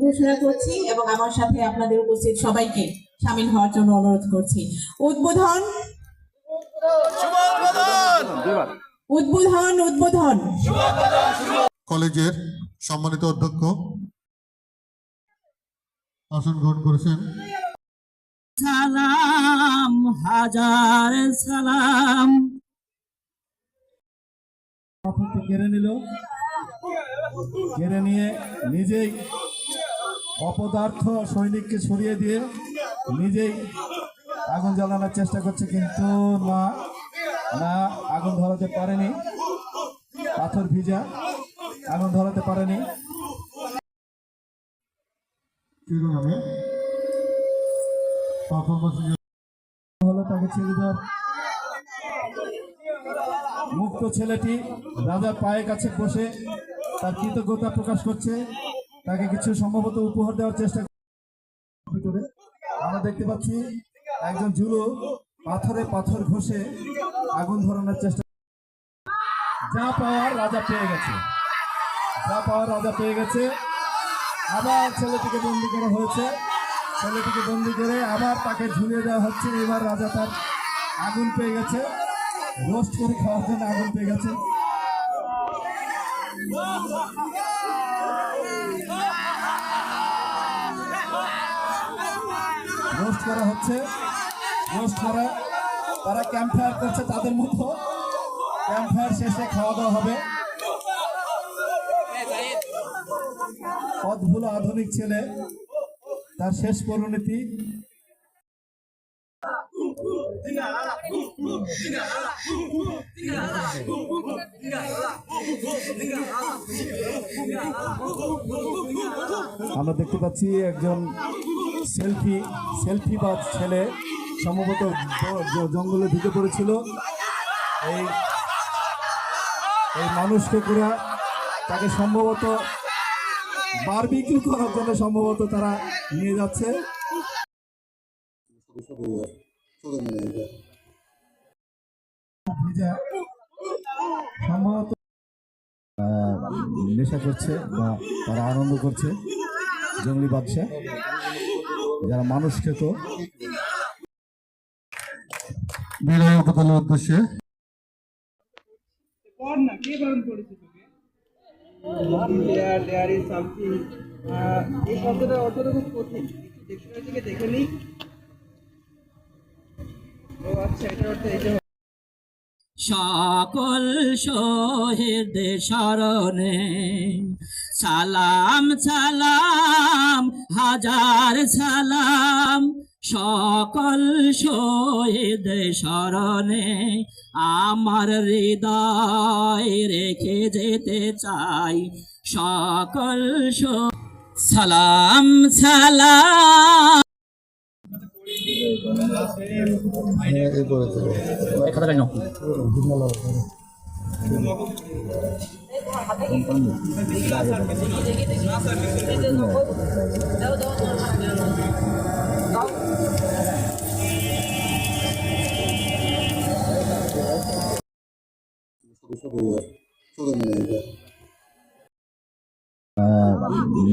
ঘোষণা করছি এবং আমার সাথে আপনাদের উপস্থিত সবাইকে সামিল হওয়ার জন্য অনুরোধ করছি। উদ্বোধন। উদ্বোধন উদ্বোধন। কলেজের সম্মানিত অধ্যক্ষ আসন গ্রহণ করেছেন। সালাম হাজার সালাম। কেড়ে নিল। কেড়ে নিয়ে নিজেই অপদার্থ সৈনিককে সরিয়ে দিয়ে নিজেই আগুন জ্বালানোর চেষ্টা করছে কিন্তু না না আগুন ধরাতে পারেনি। পাথর ভিজা আগুন ধরাতে পারেনি। হলো তাকে ছেড়ে দেওয়ার। মুক্ত ছেলেটি রাজার পায়ের কাছে বসে তার কৃতজ্ঞতা প্রকাশ করছে। তাকে কিছু সম্ভবত উপহার দেওয়ার চেষ্টা ভিতরে। আমরা দেখতে পাচ্ছি একজন জুলো পাথরে পাথর ঘষে আগুন ধরানোর চেষ্টা যা পাওয়ার রাজা পেয়ে গেছে। যা পাওয়ার রাজা পেয়ে গেছে। আবার ছেলেটিকে বন্দি করা হয়েছে। ছেলেটিকে বন্দি করে আবার তাকে ঝুলিয়ে দেওয়া হচ্ছে। এবার রাজা তার আগুন পেয়ে গেছে। রোস্ট করে খাওয়ার জন্য আগুন পেয়ে গেছে। রোস্ট করা হচ্ছে। রোস্ট করা। তারা ক্যাম্প ফায়ার করছে তাদের মতো। ক্যাম্প ফায়ার শেষে খাওয়া দাওয়া হবে। পথভুলো আধুনিক ছেলে। তার শেষ পরিণতি। আমরা দেখতে পাচ্ছি একজন সেলফি সেলফি বা ছেলে সম্ভবত জঙ্গলে ঢুকে পড়েছিল। এই এই মানুষকে করে তাকে সম্ভবত বারবিকিউ করার জন্য সম্ভবত তারা নিয়ে যাচ্ছে। সম্ভবত নেশা করছে বা তারা আনন্দ করছে জঙ্গলি বাদশা যারা মানুষ খেত বিনয় উদ্দেশ্যে। এই খুব কঠিন থেকে দেখে নিই ও আচ্ছা এটার অর্থ এই যে সকল শহীদ স্মরণে সালাম সালাম, হাজার সালাম। সকল শহীদ স্মরণে আমার হৃদয় রেখে যেতে চাই। সকল সালাম সালাম।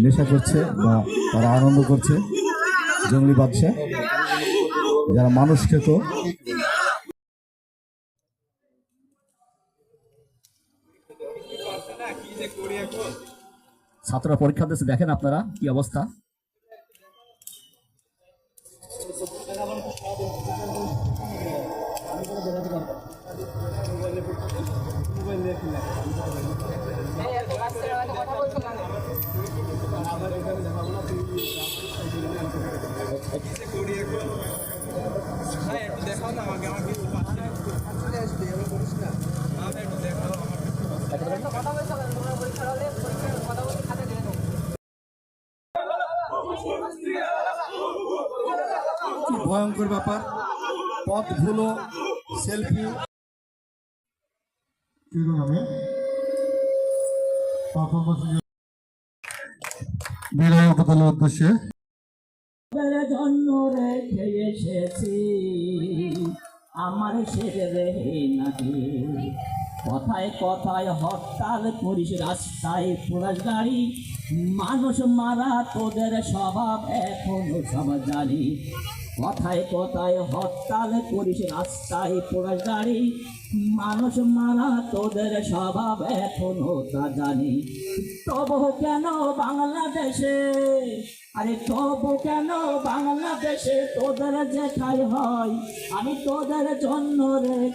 নেশা করছে বা তারা আনন্দ করছে জঙ্গলি বাদশা যারা মানুষ খেত ছাত্ররা পরীক্ষা দিচ্ছে দেখেন আপনারা কি অবস্থা একটু দেখাও না আমাকে আমার কিছু পাচ্ছে চলে আসবে আমি বলিস না আমাকে একটু দেখাও আমার কি ভয়ঙ্কর ব্যাপার। পথ ভুলো সেলফি উদ্দেশ্যে। জন্য রেখে এসেছি আমার নাকি কথায় কথায় হরতাল করিস রাস্তায় পুরাস গাড়ি। মানুষ মারা তোদের স্বভাব এখনও সব জানি। কথায় কথায় হরতাল করিস রাস্তায় পুরাস গাড়ি। মানুষ মারা, তোদের স্বভাব এখনও তা জানি। তবু কেন বাংলাদেশে? আরে তবু কেন বাংলাদেশে তোদের যেখায় হয়? আমি তোদের জন্য রে